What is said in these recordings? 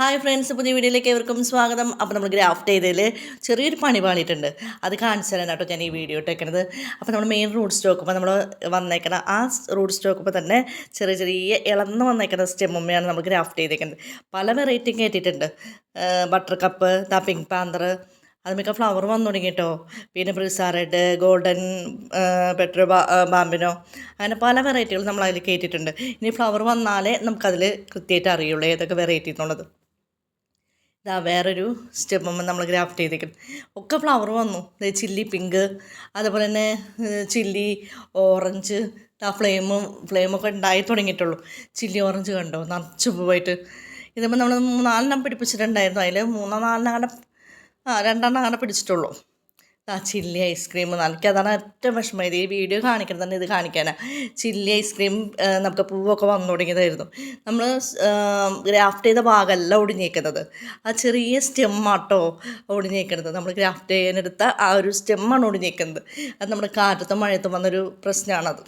Hi friends പുതിയ വീഡിയോയിലേക്ക് ഏവർക്കും സ്വാഗതം. അപ്പോൾ നമ്മൾ ഗ്രാഫ്റ്റ് ചെയ്തതിൽ ചെറിയൊരു പണി പാളിയിട്ടുണ്ട്. അത് കാണിച്ചു കേട്ടോ ഞാൻ ഈ വീഡിയോ ഇട്ടേക്കണത്. അപ്പോൾ നമ്മൾ മെയിൻ റൂട്ട് സ്റ്റോക്കുമ്പോൾ നമ്മൾ വന്നേക്കണ ആ റൂട്ട് സ്റ്റോക്കുമ്പോൾ തന്നെ ചെറിയ ചെറിയ ഇളന്ന് വന്നേക്കുന്ന സ്റ്റെമ്മുമ്മയാണ് നമ്മൾ ഗ്രാഫ്റ്റ് ചെയ്തേക്കുന്നത് പല വെറൈറ്റിയും കയറ്റിയിട്ടുണ്ട് butter cup the pink panther അതുമൊക്കെ flower വന്നു തുടങ്ങി കേട്ടോ പിന്നെ ബ്രിസ റെഡ് ഗോൾഡൻ പെട്രോ ബാമ്പിനോ അങ്ങനെ പല വെറൈറ്റികൾ നമ്മൾ അതിൽ കയറ്റിയിട്ടുണ്ട് ഇനി ഫ്ലവർ വന്നാലേ നമുക്കതിൽ കൃത്യമായിട്ട് അറിയുള്ളൂ ഏതൊക്കെ വെറൈറ്റി എന്നുള്ളത് ഇതാ വേറൊരു സ്റ്റെപ്പുമ്പോൾ നമ്മൾ ഗ്രാഫ്റ്റ് ചെയ്തേക്കും ഒക്കെ ഫ്ലവർ വന്നു. ചില്ലി പിങ്ക് അതുപോലെ തന്നെ ചില്ലി ഓറഞ്ച് ആ ഫ്ലെയിം ഫ്ലെയിമൊക്കെ ഉണ്ടായി തുടങ്ങിയിട്ടുള്ളൂ. ചില്ലി ഓറഞ്ച് കണ്ടോ? നിറച്ച് പോയിട്ട് ഇതിപ്പോൾ നമ്മൾ മൂന്നാലെണ്ണം പിടിപ്പിച്ചിട്ടുണ്ടായിരുന്നു. അതിൽ മൂന്നോ നാലെണ്ണം അങ്ങനെ ആ രണ്ടെണ്ണം അങ്ങനെ പിടിച്ചിട്ടുള്ളൂ. ആ ചില്ലി ഐസ്ക്രീം എനിക്കതാണ് ഏറ്റവും വിഷമം. ഇത് ഈ വീഡിയോ കാണിക്കണം തന്നെ ഇത് കാണിക്കാനാണ് ചില്ലി ഐസ്ക്രീം നമുക്ക് പൂവൊക്കെ വന്നു തുടങ്ങിയതായിരുന്നു. നമ്മൾ ഗ്രാഫ്റ്റ് ചെയ്ത ഭാഗമല്ല ഒടിഞ്ഞേക്കുന്നത്. ആ ചെറിയ സ്റ്റെമ്മാട്ടോ ഒടിഞ്ഞേക്കുന്നത്. നമ്മൾ ഗ്രാഫ്റ്റ് ചെയ്യാനെടുത്ത ആ ഒരു സ്റ്റെമ്മാണ് ഒടിഞ്ഞേക്കുന്നത്. അത് നമ്മുടെ കാറ്റത്തും മഴയത്തും വന്നൊരു പ്രശ്നമാണത്.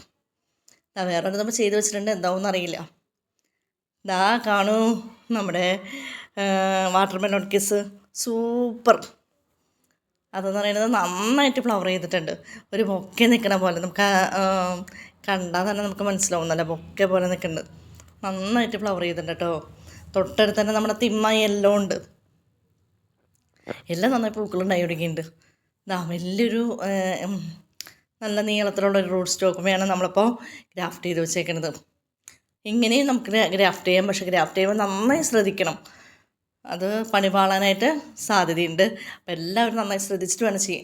വേറെ നമ്മൾ ചെയ്ത് വെച്ചിട്ടുണ്ട്. എന്താവും അറിയില്ല. ദാ കാണൂ. നമ്മുടെ വാട്ടർമെലോൺ കിസ് സൂപ്പർ. അതെന്ന് പറയുന്നത് നന്നായിട്ട് ഫ്ലവർ ചെയ്തിട്ടുണ്ട്. ഒരു ബൊക്കെ നിൽക്കണ പോലെ നമുക്ക് കണ്ടാൽ തന്നെ നമുക്ക് മനസ്സിലാവും നല്ല ബൊക്കെ പോലെ നിൽക്കുന്നുണ്ട് നന്നായിട്ട് ഫ്ലവർ ചെയ്തിട്ടുണ്ട് കേട്ടോ തൊട്ടടുത്ത് തന്നെ നമ്മുടെ തിമ്മ എല്ലാം ഉണ്ട്. എല്ലാം നന്നായി പൂക്കളുണ്ടായി തുടങ്ങിയിട്ടുണ്ട് ഇതാ വലിയൊരു നല്ല നീളത്തിലുള്ള ഒരു റൂട്ട് സ്റ്റോക്ക് വേണം നമ്മളിപ്പോൾ ഗ്രാഫ്റ്റ് ചെയ്ത് വെച്ചേക്കുന്നത് ഇങ്ങനെയും നമുക്ക് ഗ്രാഫ്റ്റ് ചെയ്യാം. പക്ഷേ ഗ്രാഫ്റ്റ് ചെയ്യുമ്പോൾ നന്നായി ശ്രദ്ധിക്കണം. അത് പണി പാളാനായിട്ട് സാധ്യതയുണ്ട്. അപ്പോൾ എല്ലാവരും നന്നായി ശ്രദ്ധിച്ചിട്ട് വേണം ചെയ്യാൻ.